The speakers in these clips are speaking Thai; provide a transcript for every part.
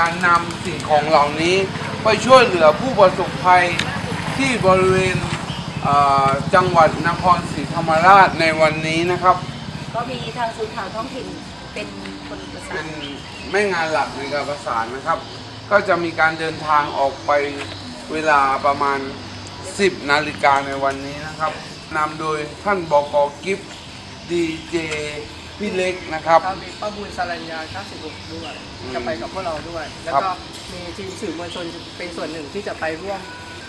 การนำสิ่งของเหล่านี้ไปช่วยเหลือผู้ประสบภัยที่บริเวณเอ่อจังหวัดนครศรีธรรมราชในวันนี้นะครับ ก็มีทางศูนย์ข่าวท้องถิ่นเป็นคนประสาเป็นนแม่งานหลักในการประสานนะครับ ก็จะมีการเดินทางออกไปเวลาประมาณ 10 นาฬิกาในวันนี้นะครับนำโดยท่านบกกิฟดีเจ พี่เล็กนะครับ ครับมีป้าบุญสรัญญา96ด้วยอืมจะไปกับพวกเราด้วย แล้วครับก็มีทีมสื่อมวลชนเป็นส่วนหนึ่งที่จะไปร่วม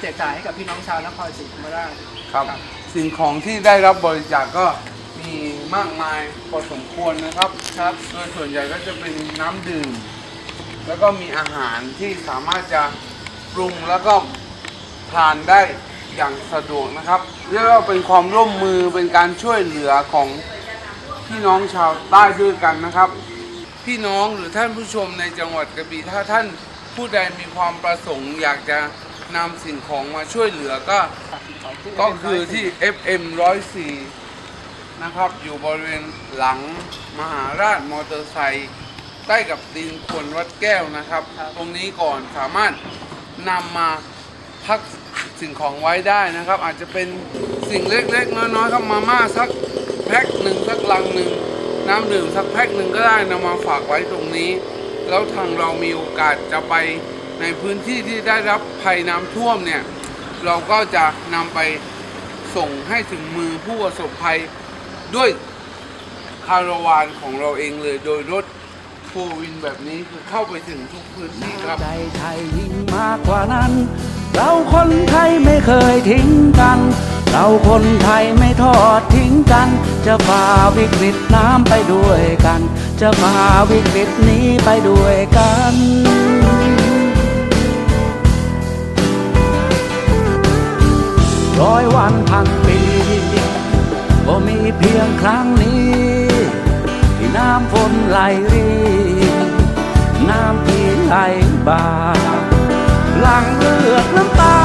แจกจ่ายให้กับพี่น้องชาวนครศรีธรรมราชครับครับ สิ่งของที่ได้รับบริจาคก็มีมากมายพอสมควรนะครับครับโดยส่วนใหญ่ก็จะเป็นน้ำดื่ม แล้วก็มีอาหารที่สามารถจะปรุงแล้วก็ทานได้อย่างสะดวกนะครับเรียกว่าเป็นความร่วมมือเป็นการช่วยเหลือของ พี่น้องชาวใต้ด้วยกันนะครับ พี่น้องหรือท่านผู้ชมในจังหวัดกระบี่ถ้าท่านผู้ใดมีความประสงค์อยากจะนำสิ่งของมาช่วยเหลือก็ ก็คือที่ FM 104นะครับ อยู่บริเวณหลังมหาราชมอเตอร์ไซค์ใกล้กับตีนขวนวัดแก้วนะครับ ตรงนี้ก่อนสามารถนำมาพักสิ่งของไว้ได้นะครับ อาจจะเป็นสิ่งเล็กๆน้อยๆครับมาม่าสัก แพ็คหนึ่งสักลังหนึ่งน้ำดื่มสักแพ็คหนึ่งก็ได้นำมาฝากไว้ตรงนี้ แล้วทางเรามีโอกาสจะไปในพื้นที่ที่ได้รับภัยน้ำท่วมเนี่ย เราก็จะนำไปส่งให้ถึงมือผู้ประสบภัยด้วยคาราวานของเราเองเลยโดยรถโฟวินแบบนี้คือเข้าไปถึงทุกพื้นที่ครับใจไทยยิ่งมากกว่านั้น เราคนไทยไม่เคยทิ้งกัน เราคนไทยไม่ทอดทิ้งกัน จะฝ่าวิกฤตน้ำไปด้วยกัน จะฝ่าวิกฤตนี้ไปด้วยกันร้อยวันพันปีก็มีเพียงครั้งนี้ ที่น้ำฝนไหลรีน้ำที่ไหลบ่าหลังเลือดน้ำตา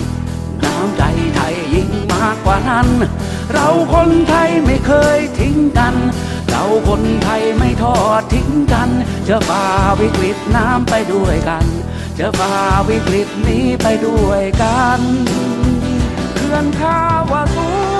ัน เราคนไทยไม่เคยทิ้งกัน เราคนไทยไม่ทอดทิ้งกัน จะฝ่าวิกฤตน้ำไปด้วยกัน จะฝ่าวิกฤตนี้ไปด้วยกันเขื่อนข้าวาสู